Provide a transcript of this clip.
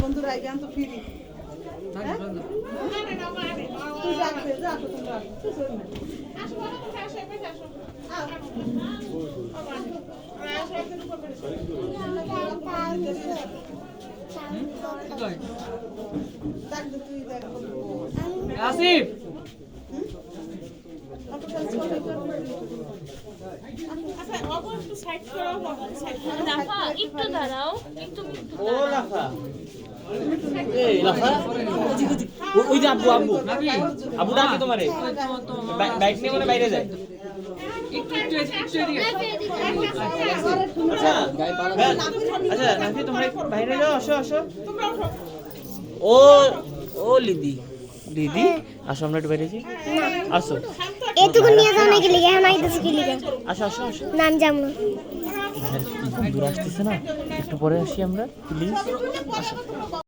বন্ধুরা জ্ঞান তো ফিরি আসিফ একটু দাঁড়াও একটু ও লাফা এই লাফা ওই যে আব্বু আব্বু আব্বু ডাকে তোমারে বাইক নিয়ে মনে বাইরে যায় একটু একটু একটু এদিকে আচ্ছা হ্যাঁ, আচ্ছা নাফি তোমরা বাইরে যাও আসো আসো ও ও লিদি দিদি আসো আমরা একটু বাইরে আসো এটুকু নিয়ে যাও নাকি লিগে এখন আইতেছে কি লিগে। আসো আসো আসো। নাম না হ্যাঁ, কি বন্ধুরা আসতেছে না? একটু পরে আসি আমরা প্লিজ